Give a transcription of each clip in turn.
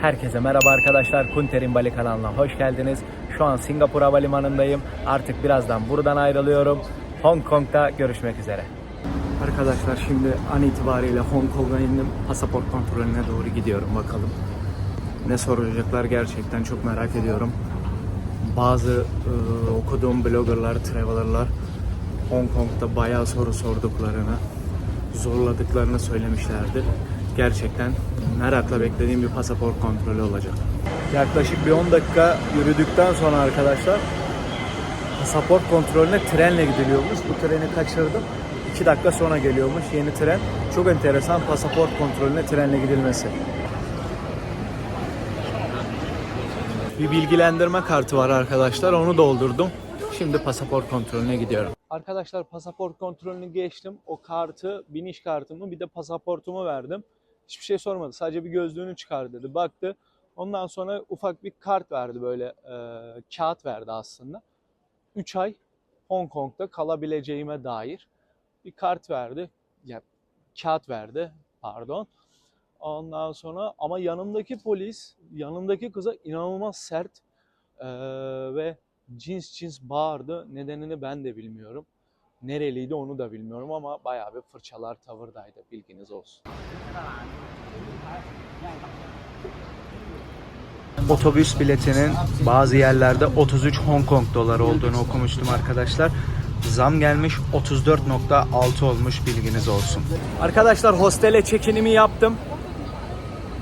Herkese merhaba arkadaşlar. Kunter'in Bali kanalına hoş geldiniz. Şu an Singapur Havalimanı'ndayım. Artık birazdan buradan ayrılıyorum. Hong Kong'da görüşmek üzere. Arkadaşlar şimdi an itibariyle Hong Kong'a indim. Pasaport kontrolüne doğru gidiyorum bakalım. Ne soracaklar gerçekten çok merak ediyorum. Bazı e, okuduğum bloggerlar, travelerlar Hong Kong'da bayağı soru sorduklarını, zorladıklarını söylemişlerdi. Gerçekten merakla beklediğim bir pasaport kontrolü olacak. Yaklaşık bir 10 dakika yürüdükten sonra arkadaşlar pasaport kontrolüne trenle gidiliyormuş. Bu treni kaçırdım. 2 dakika sonra geliyormuş yeni tren. Çok enteresan pasaport kontrolüne trenle gidilmesi. Bir bilgilendirme kartı var arkadaşlar. Onu doldurdum. Şimdi pasaport kontrolüne gidiyorum. Arkadaşlar pasaport kontrolünü geçtim. O kartı, biniş kartımı bir de pasaportumu verdim. Hiçbir şey sormadı. Sadece bir gözlüğünü çıkar dedi. Baktı. Ondan sonra ufak bir kart verdi böyle e, kağıt verdi aslında. 3 ay Hong Kong'da kalabileceğime dair bir kart verdi. Ya kağıt verdi pardon. Ondan sonra ama yanımdaki polis, yanımdaki kıza inanılmaz sert eee, ve cins cins bağırdı. Nedenini ben de bilmiyorum. Nereliydi onu da bilmiyorum ama bayağı bir fırçalar tavırdaydı bilginiz olsun. Otobüs biletinin bazı yerlerde 33 Hong Kong doları olduğunu okumuştum arkadaşlar. Zam gelmiş 34.6 olmuş bilginiz olsun. Arkadaşlar hostele check-in'imi yaptım.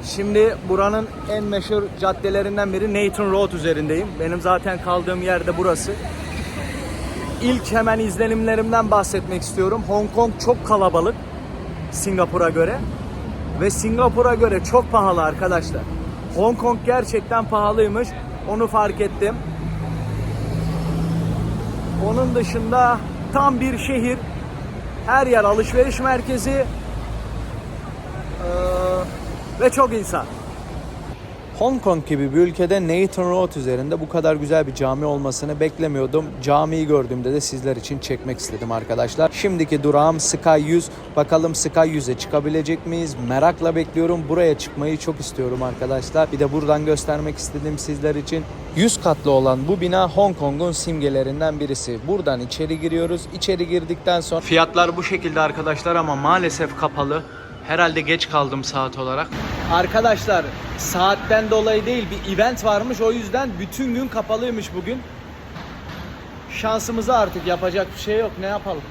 Şimdi buranın en meşhur caddelerinden biri Nathan Road üzerindeyim. Benim zaten kaldığım yerde burası. İlk hemen izlenimlerimden bahsetmek istiyorum. Hong Kong çok kalabalık Singapur'a göre ve Singapur'a göre çok pahalı arkadaşlar. Hong Kong gerçekten pahalıymış. Onu fark ettim. Onun dışında tam bir şehir. Her yer alışveriş merkezi. Ee, ve çok insan. Hong Kong gibi bir ülkede Nathan Road üzerinde bu kadar güzel bir cami olmasını beklemiyordum. Camiyi gördüğümde de sizler için çekmek istedim arkadaşlar. Şimdiki durağım Sky 100. Bakalım Sky 100'e çıkabilecek miyiz? Merakla bekliyorum. Buraya çıkmayı çok istiyorum arkadaşlar. Bir de buradan göstermek istedim sizler için. 100 katlı olan bu bina Hong Kong'un simgelerinden birisi. Buradan içeri giriyoruz. İçeri girdikten sonra fiyatlar bu şekilde arkadaşlar ama maalesef kapalı. Herhalde geç kaldım saat olarak. Arkadaşlar saatten dolayı değil bir event varmış o yüzden bütün gün kapalıymış bugün. Şansımıza artık yapacak bir şey yok ne yapalım.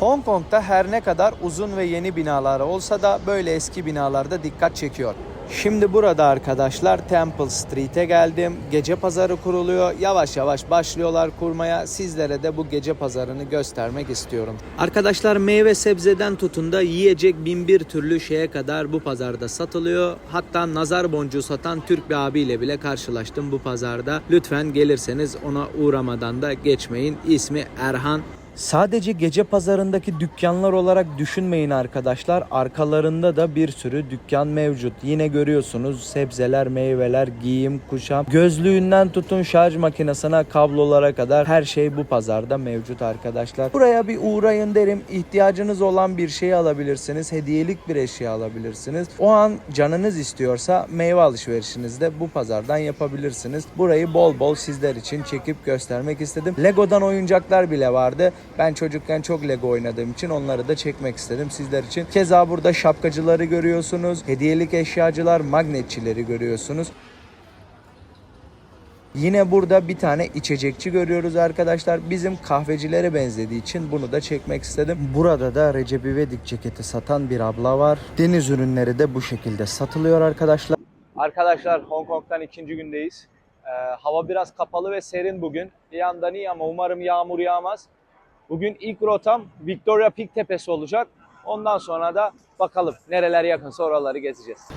Hong Kong'da her ne kadar uzun ve yeni binalar olsa da böyle eski binalarda dikkat çekiyor. Şimdi burada arkadaşlar Temple Street'e geldim. Gece pazarı kuruluyor. Yavaş yavaş başlıyorlar kurmaya. Sizlere de bu gece pazarını göstermek istiyorum. Arkadaşlar meyve sebzeden tutun da yiyecek bin bir türlü şeye kadar bu pazarda satılıyor. Hatta nazar boncuğu satan Türk bir abiyle bile karşılaştım bu pazarda. Lütfen gelirseniz ona uğramadan da geçmeyin. İsmi Erhan. Sadece gece pazarındaki dükkanlar olarak düşünmeyin arkadaşlar. Arkalarında da bir sürü dükkan mevcut. Yine görüyorsunuz sebzeler, meyveler, giyim, kuşam. Gözlüğünden tutun şarj makinesine, kablolara kadar her şey bu pazarda mevcut arkadaşlar. Buraya bir uğrayın derim. İhtiyacınız olan bir şey alabilirsiniz. Hediyelik bir eşya alabilirsiniz. O an canınız istiyorsa meyve alışverişinizi de bu pazardan yapabilirsiniz. Burayı bol bol sizler için çekip göstermek istedim. Lego'dan oyuncaklar bile vardı. Ben çocukken çok Lego oynadığım için onları da çekmek istedim sizler için. Keza burada şapkacıları görüyorsunuz. Hediyelik eşyacılar, magnetçileri görüyorsunuz. Yine burada bir tane içecekçi görüyoruz arkadaşlar. Bizim kahvecilere benzediği için bunu da çekmek istedim. Burada da Recep İvedik ceketi satan bir abla var. Deniz ürünleri de bu şekilde satılıyor arkadaşlar. Arkadaşlar Hong Kong'dan ikinci gündeyiz. Ee, hava biraz kapalı ve serin bugün. Bir yandan iyi ama umarım yağmur yağmaz. Bugün ilk rotam Victoria Peak tepesi olacak. Ondan sonra da bakalım nereler yakınsa oraları gezeceğiz.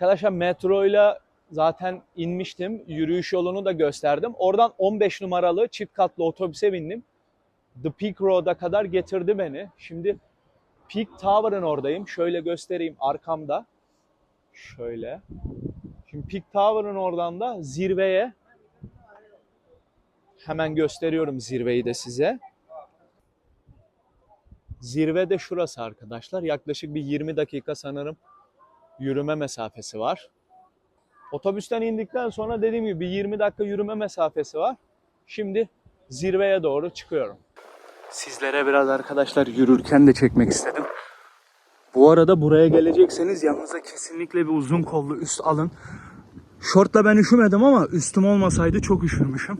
Arkadaşlar metroyla zaten inmiştim. Yürüyüş yolunu da gösterdim. Oradan 15 numaralı çift katlı otobüse bindim. The Peak Road'a kadar getirdi beni. Şimdi Peak Tower'ın oradayım. Şöyle göstereyim arkamda. Şöyle. Şimdi Peak Tower'ın oradan da zirveye hemen gösteriyorum zirveyi de size. Zirve de şurası arkadaşlar. Yaklaşık bir 20 dakika sanırım yürüme mesafesi var. Otobüsten indikten sonra dediğim gibi bir 20 dakika yürüme mesafesi var. Şimdi zirveye doğru çıkıyorum. Sizlere biraz arkadaşlar yürürken de çekmek istedim. Bu arada buraya gelecekseniz yanınıza kesinlikle bir uzun kollu üst alın. Şortla ben üşümedim ama üstüm olmasaydı çok üşürmüşüm.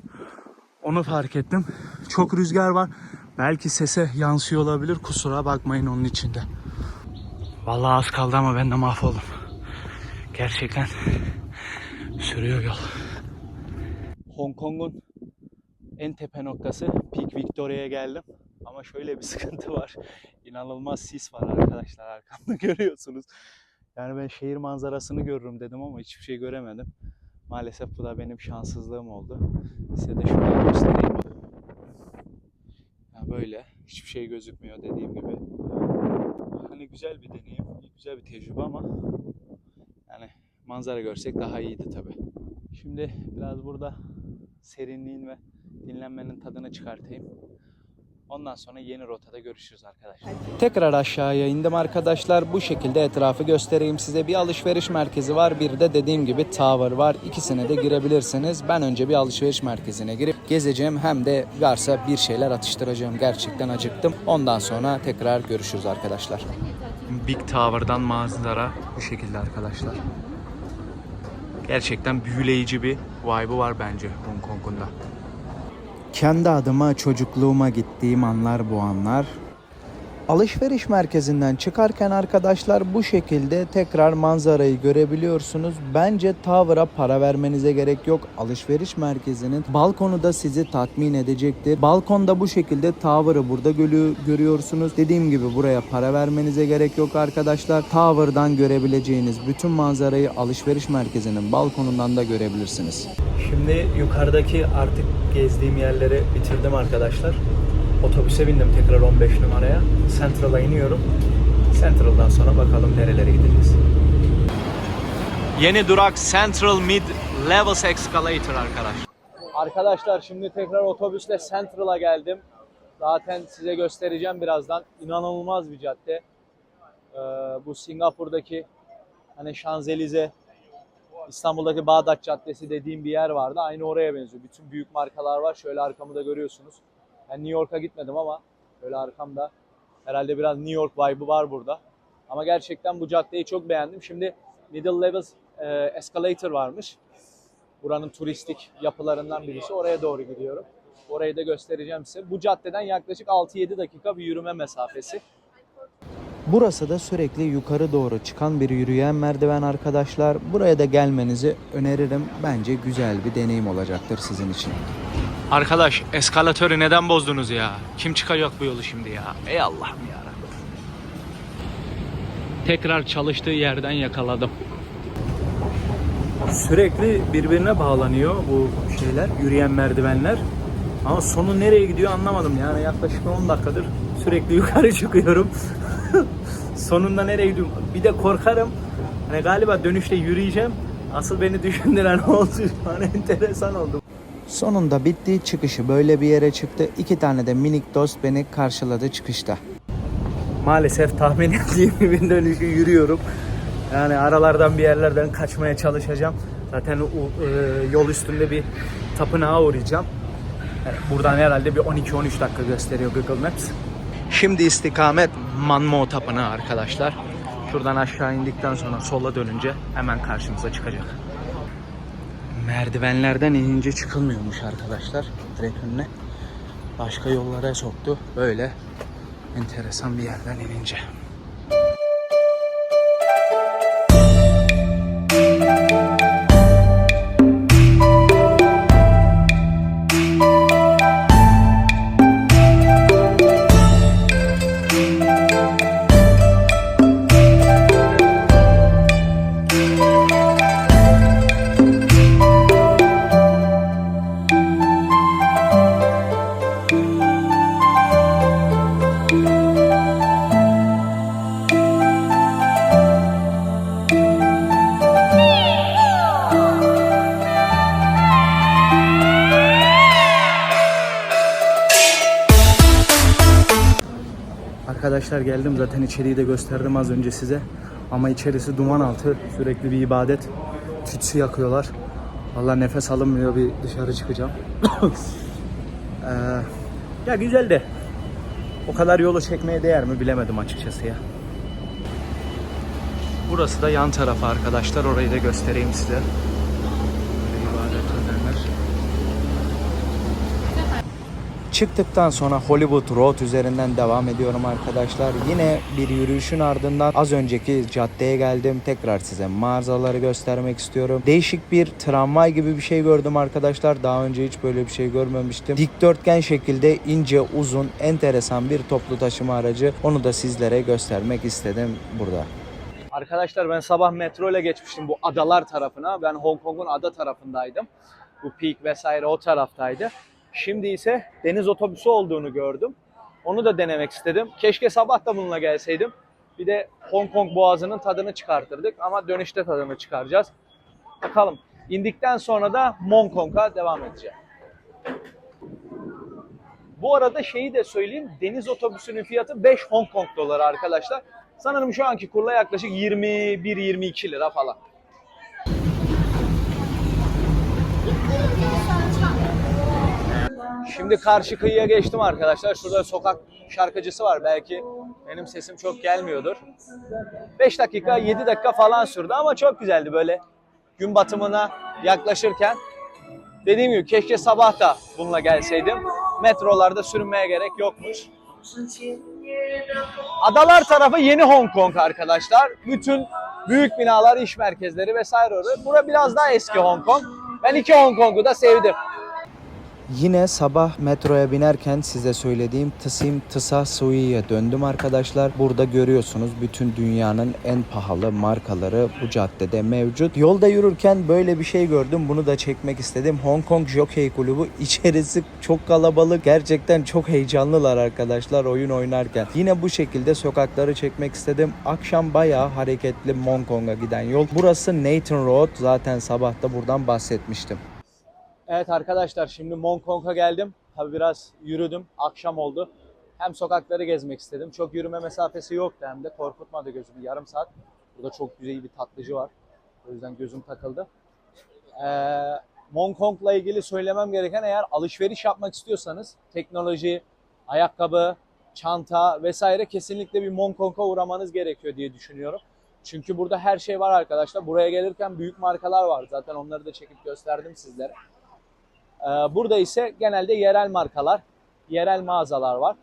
Onu fark ettim. Çok rüzgar var. Belki sese yansıyor olabilir. Kusura bakmayın onun içinde. Vallahi az kaldı ama ben de mahvoldum. Gerçekten sürüyor yol. Hong Kong'un en tepe noktası Peak Victoria'ya geldim. Ama şöyle bir sıkıntı var. İnanılmaz sis var arkadaşlar arkamda görüyorsunuz. Yani ben şehir manzarasını görürüm dedim ama hiçbir şey göremedim. Maalesef bu da benim şanssızlığım oldu. Size de şöyle göstereyim. Yani böyle hiçbir şey gözükmüyor dediğim gibi. Hani güzel bir deneyim, güzel bir tecrübe ama yani manzara görsek daha iyiydi tabi. Şimdi biraz burada serinliğin ve dinlenmenin tadını çıkartayım. Ondan sonra yeni rotada görüşürüz arkadaşlar. Tekrar aşağıya indim arkadaşlar. Bu şekilde etrafı göstereyim size. Bir alışveriş merkezi var. Bir de dediğim gibi tower var. İkisine de girebilirsiniz. Ben önce bir alışveriş merkezine girip gezeceğim. Hem de varsa bir şeyler atıştıracağım. Gerçekten acıktım. Ondan sonra tekrar görüşürüz arkadaşlar. Big Tower'dan manzara bu şekilde arkadaşlar. Gerçekten büyüleyici bir vibe'ı var bence Hong Kong'un da. Kendi adıma çocukluğuma gittiğim anlar bu anlar. Alışveriş merkezinden çıkarken arkadaşlar bu şekilde tekrar manzarayı görebiliyorsunuz. Bence Tower'a para vermenize gerek yok. Alışveriş merkezinin balkonu da sizi tatmin edecektir. Balkonda bu şekilde Tower'ı burada görüyorsunuz. Dediğim gibi buraya para vermenize gerek yok arkadaşlar. Tower'dan görebileceğiniz bütün manzarayı alışveriş merkezinin balkonundan da görebilirsiniz. Şimdi yukarıdaki artık gezdiğim yerleri bitirdim arkadaşlar. Otobüse bindim tekrar 15 numaraya. Central'a iniyorum. Central'dan sonra bakalım nerelere gideceğiz. Yeni durak Central Mid Levels Escalator arkadaş. Arkadaşlar şimdi tekrar otobüsle Central'a geldim. Zaten size göstereceğim birazdan. İnanılmaz bir cadde. Ee, bu Singapur'daki hani Şanzelize, İstanbul'daki Bağdat Caddesi dediğim bir yer vardı. Aynı oraya benziyor. Bütün büyük markalar var. Şöyle arkamı da görüyorsunuz. Ben New York'a gitmedim ama böyle arkamda herhalde biraz New York vibe'ı var burada. Ama gerçekten bu caddeyi çok beğendim. Şimdi Middle Levels e, Escalator varmış. Buranın turistik yapılarından birisi. Oraya doğru gidiyorum. Orayı da göstereceğim size. Bu caddeden yaklaşık 6-7 dakika bir yürüme mesafesi. Burası da sürekli yukarı doğru çıkan bir yürüyen merdiven arkadaşlar. Buraya da gelmenizi öneririm. Bence güzel bir deneyim olacaktır sizin için. Arkadaş eskalatörü neden bozdunuz ya? Kim çıkacak bu yolu şimdi ya? Ey Allah'ım ya Tekrar çalıştığı yerden yakaladım. Sürekli birbirine bağlanıyor bu şeyler, yürüyen merdivenler. Ama sonu nereye gidiyor anlamadım. Yani yaklaşık 10 dakikadır sürekli yukarı çıkıyorum. Sonunda nereye gidiyorum? Bir de korkarım. Hani galiba dönüşte yürüyeceğim. Asıl beni düşündüren oldu. Hani enteresan oldu. Sonunda bitti. Çıkışı böyle bir yere çıktı. İki tane de minik dost beni karşıladı çıkışta. Maalesef tahmin ettiğim gibi dönüşü yürüyorum. Yani aralardan bir yerlerden kaçmaya çalışacağım. Zaten e, yol üstünde bir tapınağa uğrayacağım. Yani buradan herhalde bir 12-13 dakika gösteriyor Google Maps. Şimdi istikamet Manmo Tapınağı arkadaşlar. Şuradan aşağı indikten sonra sola dönünce hemen karşımıza çıkacak. Merdivenlerden inince çıkılmıyormuş arkadaşlar. Direkt. Başka yollara soktu. Böyle enteresan bir yerden inince. Arkadaşlar geldim zaten içeriği de gösterdim az önce size. Ama içerisi duman altı sürekli bir ibadet. Tütsü yakıyorlar. Vallahi nefes alınmıyor bir dışarı çıkacağım. Ee, ya güzel de o kadar yolu çekmeye değer mi bilemedim açıkçası ya. Burası da yan tarafı arkadaşlar. Orayı da göstereyim size. Böyle ibadet edenler. Çıktıktan sonra Hollywood Road üzerinden devam ediyorum arkadaşlar. Yine bir yürüyüşün ardından az önceki caddeye geldim. Tekrar size mağazaları göstermek istiyorum. Değişik bir tramvay gibi bir şey gördüm arkadaşlar. Daha önce hiç böyle bir şey görmemiştim. Dikdörtgen şekilde ince, uzun, enteresan bir toplu taşıma aracı. Onu da sizlere göstermek istedim burada. Arkadaşlar ben sabah metro ile geçmiştim bu adalar tarafına. Ben Hong Kong'un ada tarafındaydım. Bu Peak vesaire o taraftaydı. Şimdi ise deniz otobüsü olduğunu gördüm. Onu da denemek istedim. Keşke sabah da bununla gelseydim. Bir de Hong Kong boğazının tadını çıkartırdık ama dönüşte tadını çıkaracağız. Bakalım. İndikten sonra da Hong Kong'a devam edeceğim. Bu arada şeyi de söyleyeyim. Deniz otobüsünün fiyatı 5 Hong Kong doları arkadaşlar. Sanırım şu anki kurla yaklaşık 21-22 lira falan. Şimdi karşı kıyıya geçtim arkadaşlar. Şurada sokak şarkıcısı var. Belki benim sesim çok gelmiyordur. 5 dakika, 7 dakika falan sürdü ama çok güzeldi böyle gün batımına yaklaşırken. Dediğim gibi keşke sabah da bununla gelseydim. Metrolarda sürünmeye gerek yokmuş. Adalar tarafı yeni Hong Kong arkadaşlar. Bütün büyük binalar, iş merkezleri vesaire orada. Bura biraz daha eski Hong Kong. Ben iki Hong Kong'u da sevdim. Yine sabah metroya binerken size söylediğim Tsim Tsa Sui'ye döndüm arkadaşlar. Burada görüyorsunuz bütün dünyanın en pahalı markaları bu caddede mevcut. Yolda yürürken böyle bir şey gördüm. Bunu da çekmek istedim. Hong Kong Jockey Kulübü içerisi çok kalabalık. Gerçekten çok heyecanlılar arkadaşlar oyun oynarken. Yine bu şekilde sokakları çekmek istedim. Akşam bayağı hareketli Hong Kong'a giden yol. Burası Nathan Road. Zaten sabah da buradan bahsetmiştim. Evet arkadaşlar şimdi Hong Kong'a geldim. Tabi biraz yürüdüm. Akşam oldu. Hem sokakları gezmek istedim. Çok yürüme mesafesi yoktu hem de korkutmadı gözümü. Yarım saat. Burada çok güzel bir tatlıcı var. O yüzden gözüm takıldı. Ee, Hong Kong'la ilgili söylemem gereken eğer alışveriş yapmak istiyorsanız teknoloji, ayakkabı, çanta vesaire kesinlikle bir Hong Kong'a uğramanız gerekiyor diye düşünüyorum. Çünkü burada her şey var arkadaşlar. Buraya gelirken büyük markalar var. Zaten onları da çekip gösterdim sizlere. Ee, Burada ise genelde yerel markalar, yerel mağazalar var.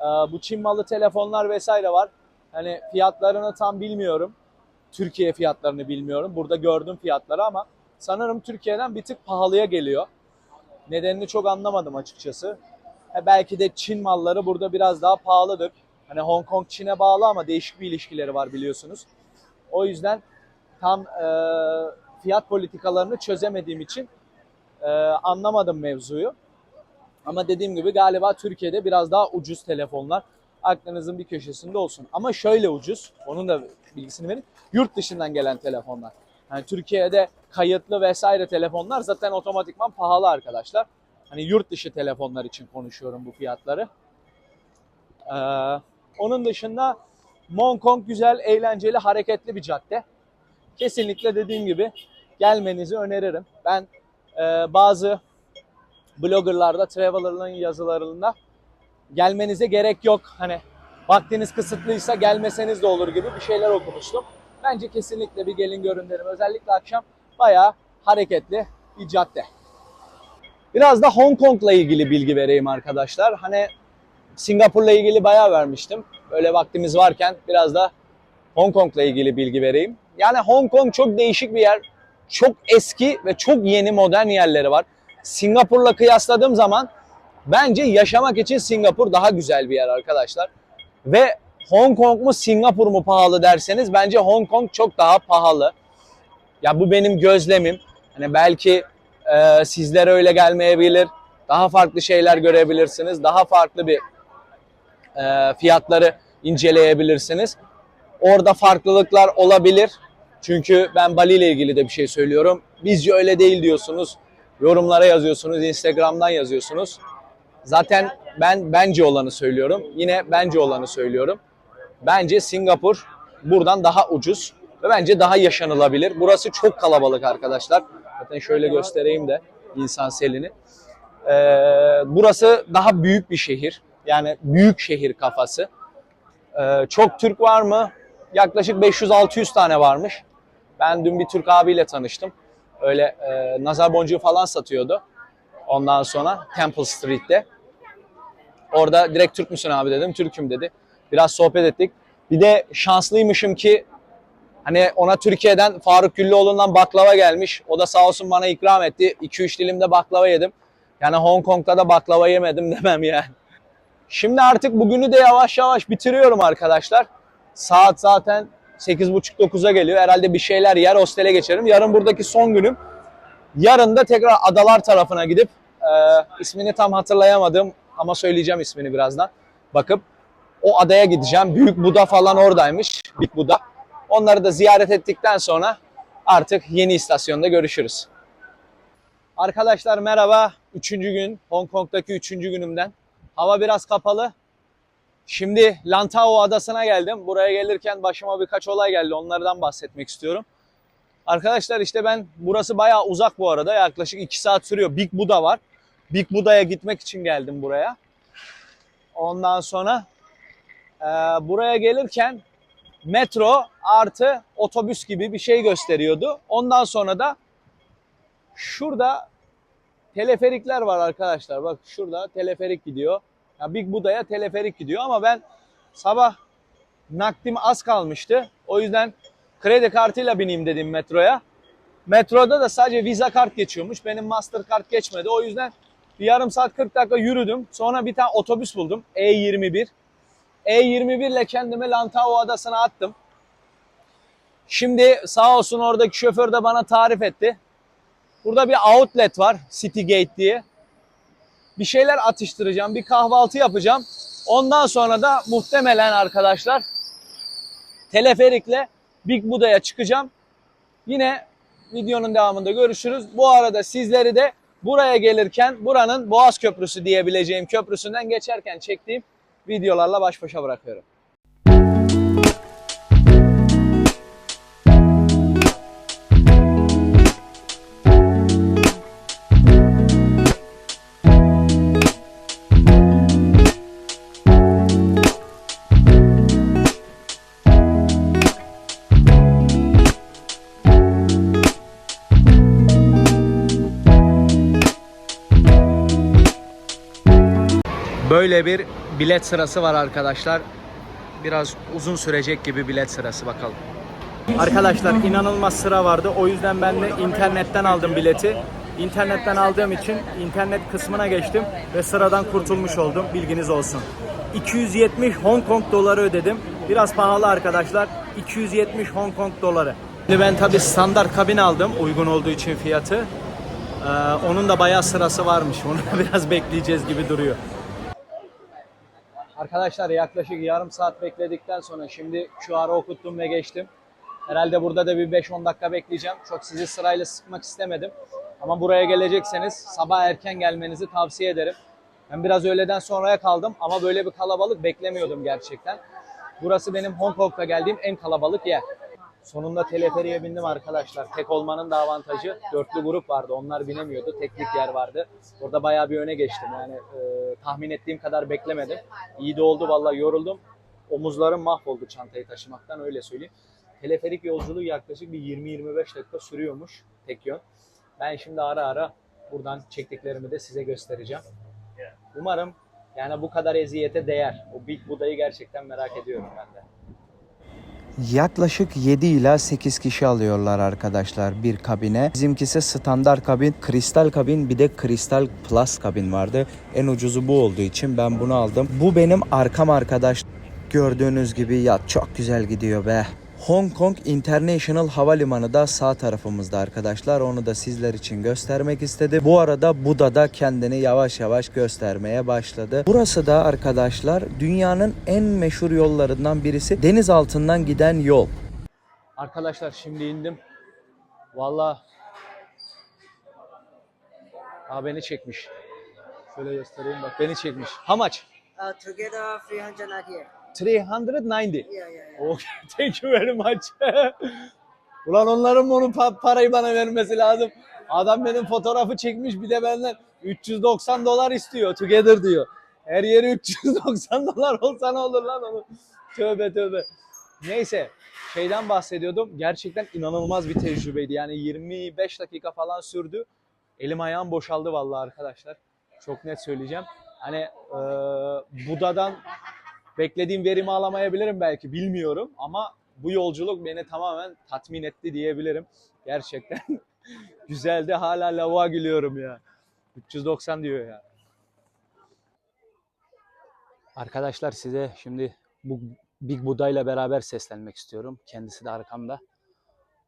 Ee, Bu Çin malı telefonlar vesaire var. Hani fiyatlarını tam bilmiyorum. Türkiye fiyatlarını bilmiyorum. Burada gördüm fiyatları ama sanırım Türkiye'den bir tık pahalıya geliyor. Nedenini çok anlamadım açıkçası. Ha, belki de Çin malları burada biraz daha pahalıdır. Hani Hong Kong Çin'e bağlı ama değişik bir ilişkileri var biliyorsunuz. O yüzden tam e, fiyat politikalarını çözemediğim için ee, anlamadım mevzuyu. Ama dediğim gibi galiba Türkiye'de biraz daha ucuz telefonlar aklınızın bir köşesinde olsun. Ama şöyle ucuz, onun da bilgisini verin. Yurt dışından gelen telefonlar. Yani Türkiye'de kayıtlı vesaire telefonlar zaten otomatikman pahalı arkadaşlar. Hani yurt dışı telefonlar için konuşuyorum bu fiyatları. Ee, onun dışında Hong Kong güzel, eğlenceli, hareketli bir cadde. Kesinlikle dediğim gibi gelmenizi öneririm. Ben e, bazı bloggerlarda, traveler'ların yazılarında gelmenize gerek yok. Hani vaktiniz kısıtlıysa gelmeseniz de olur gibi bir şeyler okumuştum. Bence kesinlikle bir gelin görün derim. Özellikle akşam bayağı hareketli bir cadde. Biraz da Hong Kong'la ilgili bilgi vereyim arkadaşlar. Hani Singapur'la ilgili bayağı vermiştim. Böyle vaktimiz varken biraz da Hong Kong'la ilgili bilgi vereyim. Yani Hong Kong çok değişik bir yer. Çok eski ve çok yeni modern yerleri var. Singapur'la kıyasladığım zaman bence yaşamak için Singapur daha güzel bir yer arkadaşlar. Ve Hong Kong mu Singapur mu pahalı derseniz bence Hong Kong çok daha pahalı. Ya bu benim gözlemim. Hani belki e, sizlere öyle gelmeyebilir. Daha farklı şeyler görebilirsiniz. Daha farklı bir e, fiyatları inceleyebilirsiniz. Orada farklılıklar olabilir. Çünkü ben Bali ile ilgili de bir şey söylüyorum. Bizce öyle değil diyorsunuz. Yorumlara yazıyorsunuz, Instagram'dan yazıyorsunuz. Zaten ben bence olanı söylüyorum. Yine bence olanı söylüyorum. bence Singapur buradan daha ucuz ve bence daha yaşanılabilir. Burası çok kalabalık arkadaşlar. Zaten şöyle göstereyim de insan selini. Ee, burası daha büyük bir şehir. Yani büyük şehir kafası. Ee, çok Türk var mı? Yaklaşık 500-600 tane varmış. Ben dün bir Türk abiyle tanıştım. Öyle e, nazar boncuğu falan satıyordu. Ondan sonra Temple Street'te. Orada direkt Türk müsün abi dedim. Türk'üm dedi. Biraz sohbet ettik. Bir de şanslıymışım ki hani ona Türkiye'den Faruk Güllüoğlu'ndan baklava gelmiş. O da sağ olsun bana ikram etti. 2-3 dilimde baklava yedim. Yani Hong Kong'da da baklava yemedim demem yani. Şimdi artık bugünü de yavaş yavaş bitiriyorum arkadaşlar. Saat zaten 8.30-9'a geliyor. Herhalde bir şeyler yer, hostele geçerim. Yarın buradaki son günüm. Yarın da tekrar adalar tarafına gidip e, ismini tam hatırlayamadım ama söyleyeceğim ismini birazdan. Bakıp o adaya gideceğim. Büyük Buda falan oradaymış. Big Buda. Onları da ziyaret ettikten sonra artık yeni istasyonda görüşürüz. Arkadaşlar merhaba. Üçüncü gün. Hong Kong'daki üçüncü günümden. Hava biraz kapalı. Şimdi Lantau Adası'na geldim. Buraya gelirken başıma birkaç olay geldi. Onlardan bahsetmek istiyorum. Arkadaşlar işte ben burası bayağı uzak bu arada. Yaklaşık 2 saat sürüyor. Big Buda var. Big Buda'ya gitmek için geldim buraya. Ondan sonra e, buraya gelirken metro artı otobüs gibi bir şey gösteriyordu. Ondan sonra da şurada teleferikler var arkadaşlar. Bak şurada teleferik gidiyor. Ya Big Buda'ya teleferik gidiyor ama ben sabah nakdim az kalmıştı. O yüzden kredi kartıyla bineyim dedim metroya. Metroda da sadece Visa kart geçiyormuş. Benim Mastercard geçmedi. O yüzden bir yarım saat 40 dakika yürüdüm. Sonra bir tane otobüs buldum. E21. E21 ile kendimi Lantau Adası'na attım. Şimdi sağ olsun oradaki şoför de bana tarif etti. Burada bir outlet var. City Gate diye. Bir şeyler atıştıracağım. Bir kahvaltı yapacağım. Ondan sonra da muhtemelen arkadaşlar teleferikle Big Buda'ya çıkacağım. Yine videonun devamında görüşürüz. Bu arada sizleri de buraya gelirken buranın Boğaz Köprüsü diyebileceğim köprüsünden geçerken çektiğim videolarla baş başa bırakıyorum. Böyle bir bilet sırası var arkadaşlar. Biraz uzun sürecek gibi bilet sırası bakalım. Arkadaşlar inanılmaz sıra vardı. O yüzden ben de internetten aldım bileti. İnternetten aldığım için internet kısmına geçtim ve sıradan kurtulmuş oldum. Bilginiz olsun. 270 Hong Kong doları ödedim. Biraz pahalı arkadaşlar. 270 Hong Kong doları. Şimdi ben tabi standart kabin aldım uygun olduğu için fiyatı. Ee, onun da bayağı sırası varmış. Onu biraz bekleyeceğiz gibi duruyor. Arkadaşlar yaklaşık yarım saat bekledikten sonra şimdi QR'ı okuttum ve geçtim. Herhalde burada da bir 5-10 dakika bekleyeceğim. Çok sizi sırayla sıkmak istemedim. Ama buraya gelecekseniz sabah erken gelmenizi tavsiye ederim. Ben biraz öğleden sonraya kaldım ama böyle bir kalabalık beklemiyordum gerçekten. Burası benim Hong Kong'da geldiğim en kalabalık yer. Sonunda teleferiye bindim arkadaşlar. Tek olmanın da avantajı dörtlü grup vardı. Onlar binemiyordu. Teknik yer vardı. Orada bayağı bir öne geçtim. Yani e, tahmin ettiğim kadar beklemedim. İyi de oldu vallahi yoruldum. Omuzlarım mahvoldu çantayı taşımaktan öyle söyleyeyim. Teleferik yolculuğu yaklaşık bir 20-25 dakika sürüyormuş tek yön. Ben şimdi ara ara buradan çektiklerimi de size göstereceğim. Umarım yani bu kadar eziyete değer. O Big Buda'yı gerçekten merak ediyorum ben de. Yaklaşık 7 ila 8 kişi alıyorlar arkadaşlar bir kabine. Bizimkisi standart kabin, kristal kabin bir de kristal plus kabin vardı. En ucuzu bu olduğu için ben bunu aldım. Bu benim arkam arkadaş. Gördüğünüz gibi ya çok güzel gidiyor be. Hong Kong International Havalimanı da sağ tarafımızda arkadaşlar. Onu da sizler için göstermek istedi. Bu arada Buda da kendini yavaş yavaş göstermeye başladı. Burası da arkadaşlar dünyanın en meşhur yollarından birisi. Deniz altından giden yol. Arkadaşlar şimdi indim. Valla Aa beni çekmiş. Şöyle göstereyim bak beni çekmiş. How much? Uh, together 390. 390. Yeah, yeah, yeah. Okay, thank you very much. Ulan onların onun pa- parayı bana vermesi lazım. Adam benim fotoğrafı çekmiş bir de benden 390 dolar istiyor. Together diyor. Her yeri 390 dolar olsa ne olur lan onu. Tövbe tövbe. Neyse şeyden bahsediyordum. Gerçekten inanılmaz bir tecrübeydi. Yani 25 dakika falan sürdü. Elim ayağım boşaldı vallahi arkadaşlar. Çok net söyleyeceğim. Hani e, Buda'dan beklediğim verimi alamayabilirim belki bilmiyorum ama bu yolculuk beni tamamen tatmin etti diyebilirim. Gerçekten güzeldi. Hala lavuğa gülüyorum ya. 390 diyor ya. Arkadaşlar size şimdi bu Big Buddha ile beraber seslenmek istiyorum. Kendisi de arkamda.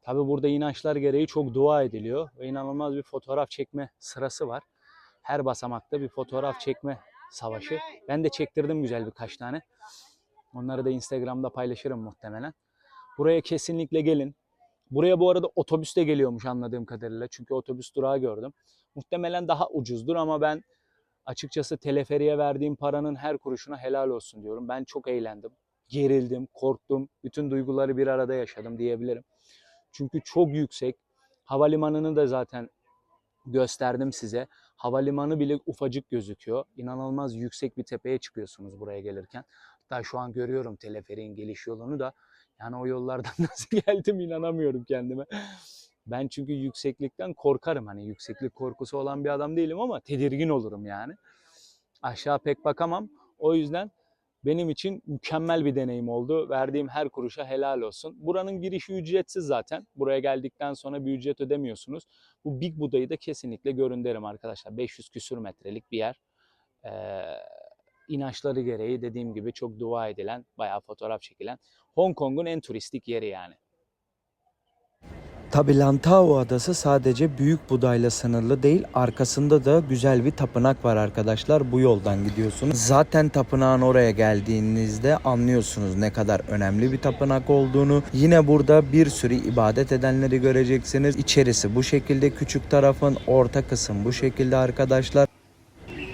Tabi burada inançlar gereği çok dua ediliyor ve inanılmaz bir fotoğraf çekme sırası var. Her basamakta bir fotoğraf çekme savaşı. Ben de çektirdim güzel birkaç tane. Onları da Instagram'da paylaşırım muhtemelen. Buraya kesinlikle gelin. Buraya bu arada otobüs de geliyormuş anladığım kadarıyla. Çünkü otobüs durağı gördüm. Muhtemelen daha ucuzdur ama ben açıkçası teleferiye verdiğim paranın her kuruşuna helal olsun diyorum. Ben çok eğlendim. Gerildim, korktum. Bütün duyguları bir arada yaşadım diyebilirim. Çünkü çok yüksek. Havalimanını da zaten gösterdim size. Havalimanı bile ufacık gözüküyor. İnanılmaz yüksek bir tepeye çıkıyorsunuz buraya gelirken. Hatta şu an görüyorum teleferiğin geliş yolunu da. Yani o yollardan nasıl geldim inanamıyorum kendime. Ben çünkü yükseklikten korkarım. Hani yükseklik korkusu olan bir adam değilim ama tedirgin olurum yani. Aşağı pek bakamam. O yüzden benim için mükemmel bir deneyim oldu. Verdiğim her kuruşa helal olsun. Buranın girişi ücretsiz zaten. Buraya geldikten sonra bir ücret ödemiyorsunuz. Bu Big Buda'yı da kesinlikle görün derim arkadaşlar. 500 küsür metrelik bir yer. Ee, inançları gereği dediğim gibi çok dua edilen, bayağı fotoğraf çekilen Hong Kong'un en turistik yeri yani. Tabi Lantau Adası sadece Büyük Buda'yla sınırlı değil. Arkasında da güzel bir tapınak var arkadaşlar. Bu yoldan gidiyorsunuz. Zaten tapınağın oraya geldiğinizde anlıyorsunuz ne kadar önemli bir tapınak olduğunu. Yine burada bir sürü ibadet edenleri göreceksiniz. İçerisi bu şekilde küçük tarafın, orta kısım bu şekilde arkadaşlar.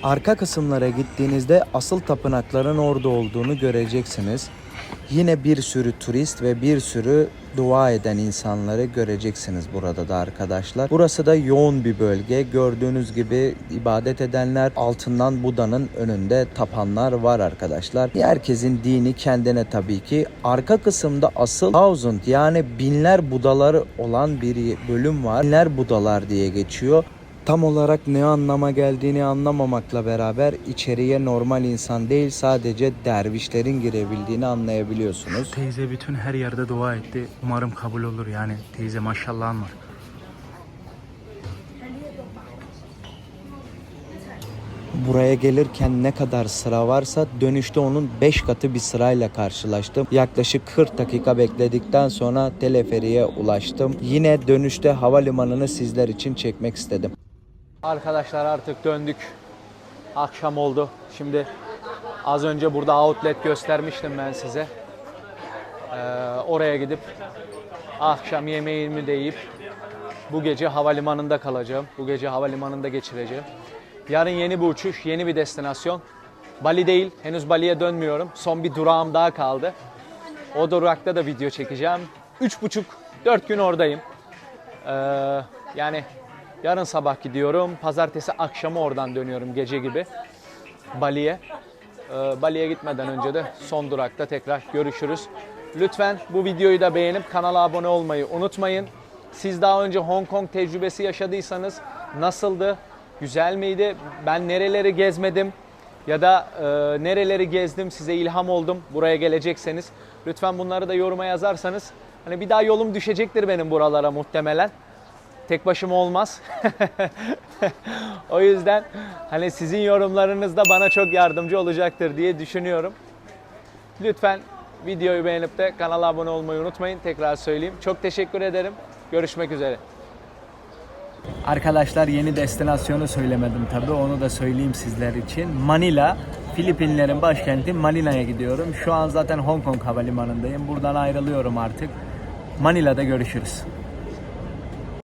Arka kısımlara gittiğinizde asıl tapınakların orada olduğunu göreceksiniz. Yine bir sürü turist ve bir sürü dua eden insanları göreceksiniz burada da arkadaşlar. Burası da yoğun bir bölge. Gördüğünüz gibi ibadet edenler altından Buda'nın önünde tapanlar var arkadaşlar. Herkesin dini kendine tabii ki. Arka kısımda asıl thousand yani binler Budaları olan bir bölüm var. Binler Budalar diye geçiyor. Tam olarak ne anlama geldiğini anlamamakla beraber içeriye normal insan değil sadece dervişlerin girebildiğini anlayabiliyorsunuz. Teyze bütün her yerde dua etti. Umarım kabul olur yani. Teyze maşallahın var. Buraya gelirken ne kadar sıra varsa dönüşte onun 5 katı bir sırayla karşılaştım. Yaklaşık 40 dakika bekledikten sonra teleferiye ulaştım. Yine dönüşte havalimanını sizler için çekmek istedim. Arkadaşlar artık döndük. Akşam oldu. Şimdi az önce burada outlet göstermiştim ben size. Ee, oraya gidip akşam yemeğimi de yiyip bu gece havalimanında kalacağım. Bu gece havalimanında geçireceğim. Yarın yeni bir uçuş, yeni bir destinasyon. Bali değil, henüz Bali'ye dönmüyorum. Son bir durağım daha kaldı. O durakta da video çekeceğim. Üç buçuk, dört gün oradayım. Ee, yani yarın sabah gidiyorum. Pazartesi akşamı oradan dönüyorum gece gibi. Bali'ye. Ee, Bali'ye gitmeden önce de son durakta tekrar görüşürüz. Lütfen bu videoyu da beğenip kanala abone olmayı unutmayın. Siz daha önce Hong Kong tecrübesi yaşadıysanız nasıldı? Güzel miydi? Ben nereleri gezmedim? Ya da e, nereleri gezdim size ilham oldum buraya gelecekseniz. Lütfen bunları da yoruma yazarsanız. Hani bir daha yolum düşecektir benim buralara muhtemelen. Tek başıma olmaz. o yüzden hani sizin yorumlarınız da bana çok yardımcı olacaktır diye düşünüyorum. Lütfen videoyu beğenip de kanala abone olmayı unutmayın. Tekrar söyleyeyim. Çok teşekkür ederim. Görüşmek üzere. Arkadaşlar yeni destinasyonu söylemedim tabii onu da söyleyeyim sizler için. Manila, Filipinlerin başkenti Manila'ya gidiyorum. Şu an zaten Hong Kong havalimanındayım. Buradan ayrılıyorum artık. Manila'da görüşürüz.